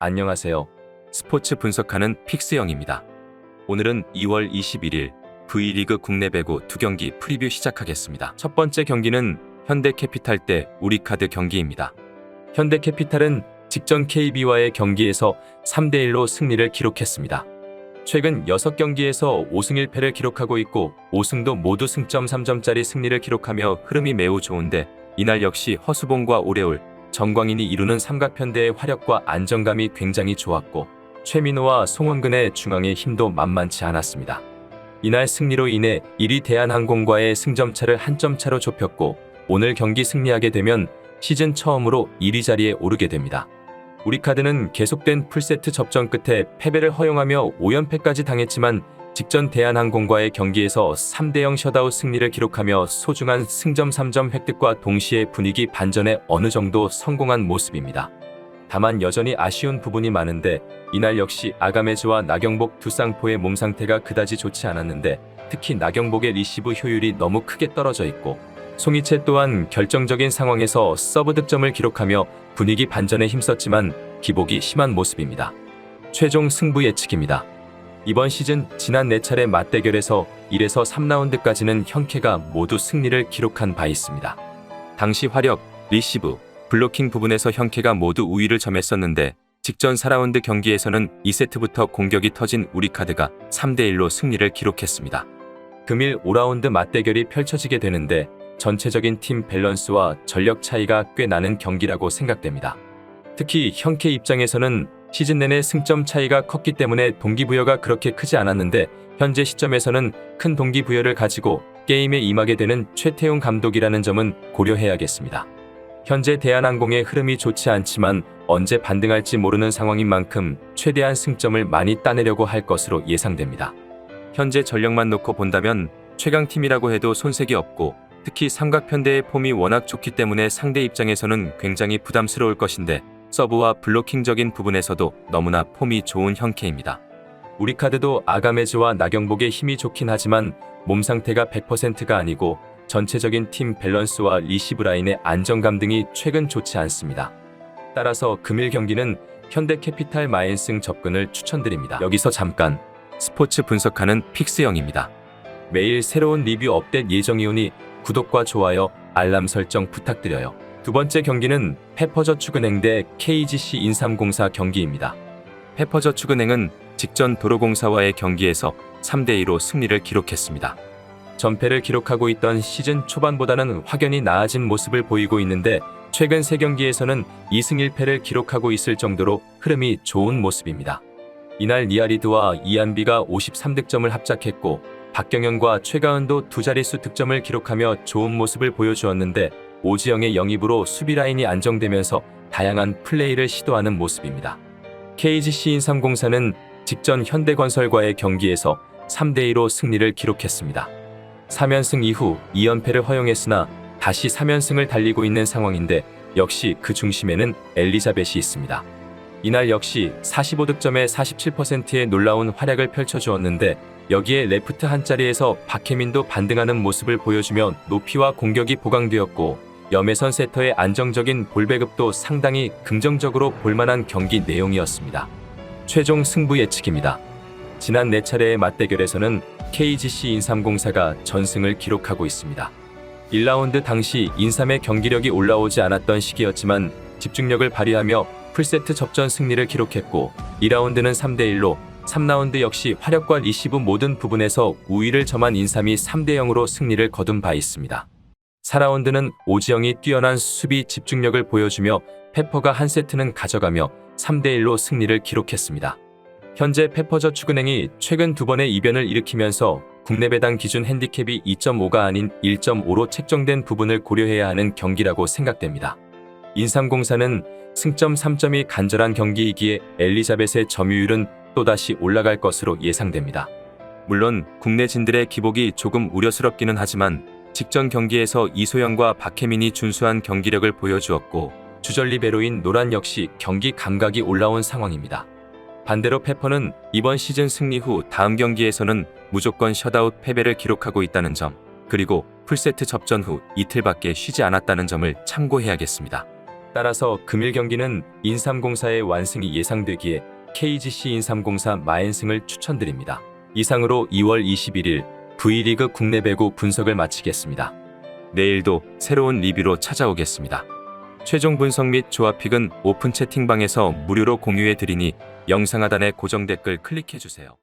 안녕하세요. 스포츠 분석하는 픽스영입니다. 오늘은 2월 21일 V리그 국내 배구 두 경기 프리뷰 시작하겠습니다. 첫 번째 경기는 현대캐피탈 대 우리카드 경기입니다. 현대캐피탈은 직전 KB와의 경기에서 3대1로 승리를 기록했습니다. 최근 6경기에서 5승 1패를 기록하고 있고 5승도 모두 승점 3점짜리 승리를 기록하며 흐름이 매우 좋은데 이날 역시 허수봉과 오레올, 정광인이 이루는 삼각편대의 화력과 안정감이 굉장히 좋았고 최민호와 송원근의 중앙의 힘도 만만치 않았습니다. 이날 승리로 인해 1위 대한항공과의 승점차를 한 점 차로 좁혔고 오늘 경기 승리하게 되면 시즌 처음으로 1위 자리에 오르게 됩니다. 우리카드는 계속된 풀세트 접전 끝에 패배를 허용하며 5연패까지 당했지만 직전 대한항공과의 경기에서 3대0 셧아웃 승리를 기록하며 소중한 승점 3점 획득과 동시에 분위기 반전에 어느 정도 성공한 모습입니다. 다만 여전히 아쉬운 부분이 많은데 이날 역시 아가메즈와 나경복 두 쌍포의 몸 상태가 그다지 좋지 않았는데 특히 나경복의 리시브 효율이 너무 크게 떨어져 있고 송이채 또한 결정적인 상황에서 서브 득점을 기록하며 분위기 반전에 힘썼지만 기복이 심한 모습입니다. 최종 승부 예측입니다. 이번 시즌 지난 4차례 맞대결에서 1에서 3라운드까지는 현케가 모두 승리를 기록한 바 있습니다. 당시 화력, 리시브, 블로킹 부분에서 현케가 모두 우위를 점했었는데 직전 4라운드 경기에서는 2세트부터 공격이 터진 우리카드가 3대1로 승리를 기록했습니다. 금일 5라운드 맞대결이 펼쳐지게 되는데 전체적인 팀 밸런스와 전력 차이가 꽤 나는 경기라고 생각됩니다. 특히 현케 입장에서는 시즌 내내 승점 차이가 컸기 때문에 동기부여가 그렇게 크지 않았는데 현재 시점에서는 큰 동기부여를 가지고 게임에 임하게 되는 최태웅 감독이라는 점은 고려해야겠습니다. 현재 대한항공의 흐름이 좋지 않지만 언제 반등할지 모르는 상황인 만큼 최대한 승점을 많이 따내려고 할 것으로 예상됩니다. 현재 전력만 놓고 본다면 최강팀이라고 해도 손색이 없고 특히 삼각편대의 폼이 워낙 좋기 때문에 상대 입장에서는 굉장히 부담스러울 것인데 서브와 블로킹적인 부분에서도 너무나 폼이 좋은 형케입니다. 우리 카드도 아가메즈와 나경복의 힘이 좋긴 하지만 몸 상태가 100%가 아니고 전체적인 팀 밸런스와 리시브 라인의 안정감 등이 최근 좋지 않습니다. 따라서 금일 경기는 현대캐피탈 마인승 접근을 추천드립니다. 여기서 잠깐 스포츠 분석하는 픽스영입니다. 매일 새로운 리뷰 업데이트 예정이오니 구독과 좋아요, 알람 설정 부탁드려요. 두 번째 경기는 페퍼저축은행 대 KGC 인삼공사 경기입니다. 페퍼저축은행은 직전 도로공사와의 경기에서 3대2로 승리를 기록했습니다. 전패를 기록하고 있던 시즌 초반보다는 확연히 나아진 모습을 보이고 있는데 최근 3경기에서는 2승 1패를 기록하고 있을 정도로 흐름이 좋은 모습입니다. 이날 니아리드와 이안비가 53득점을 합작했고 박경현과 최가은도 두 자릿수 득점을 기록하며 좋은 모습을 보여주었는데 오지영의 영입으로 수비 라인이 안정되면서 다양한 플레이를 시도하는 모습입니다. KGC 인삼공사는 직전 현대건설과의 경기에서 3대2로 승리를 기록했습니다. 3연승 이후 2연패를 허용했으나 다시 3연승을 달리고 있는 상황인데 역시 그 중심에는 엘리자벳이 있습니다. 이날 역시 45득점에 47%의 놀라운 활약을 펼쳐주었는데 여기에 레프트 한 자리에서 박혜민도 반등하는 모습을 보여주며 높이와 공격이 보강되었고 염혜선 세터의 안정적인 볼 배급도 상당히 긍정적으로 볼만한 경기 내용이었습니다. 최종 승부 예측입니다. 지난 4차례의 맞대결에서는 KGC 인삼공사가 전승을 기록하고 있습니다. 1라운드 당시 인삼의 경기력이 올라오지 않았던 시기였지만 집중력을 발휘하며 풀세트 접전 승리를 기록했고 2라운드는 3대1로 3라운드 역시 화력과 리시브 모든 부분에서 우위를 점한 인삼이 3대0으로 승리를 거둔 바 있습니다. 4라운드는 오지영이 뛰어난 수비 집중력을 보여주며 페퍼가 한 세트는 가져가며 3대1로 승리를 기록했습니다. 현재 페퍼저축은행이 최근 두 번의 이변을 일으키면서 국내 배당 기준 핸디캡이 2.5가 아닌 1.5로 책정된 부분을 고려해야 하는 경기라고 생각됩니다. 인삼공사는 승점 3점이 간절한 경기이기에 엘리자벳의 점유율은 또다시 올라갈 것으로 예상됩니다. 물론 국내 진들의 기복이 조금 우려스럽기는 하지만 직전 경기에서 이소영과 박혜민이 준수한 경기력을 보여주었고 주전 리베로인 노란 역시 경기 감각이 올라온 상황입니다. 반대로 페퍼는 이번 시즌 승리 후 다음 경기에서는 무조건 셧아웃 패배를 기록하고 있다는 점, 그리고 풀세트 접전 후 이틀밖에 쉬지 않았다는 점을 참고해야겠습니다. 따라서 금일 경기는 인삼공사의 완승이 예상되기에 KGC 인삼공사 마엔승을 추천드립니다. 이상으로 2월 21일 V리그 국내 배구 분석을 마치겠습니다. 내일도 새로운 리뷰로 찾아오겠습니다. 최종 분석 및 조합픽은 오픈 채팅방에서 무료로 공유해 드리니 영상 하단의 고정 댓글 클릭해 주세요.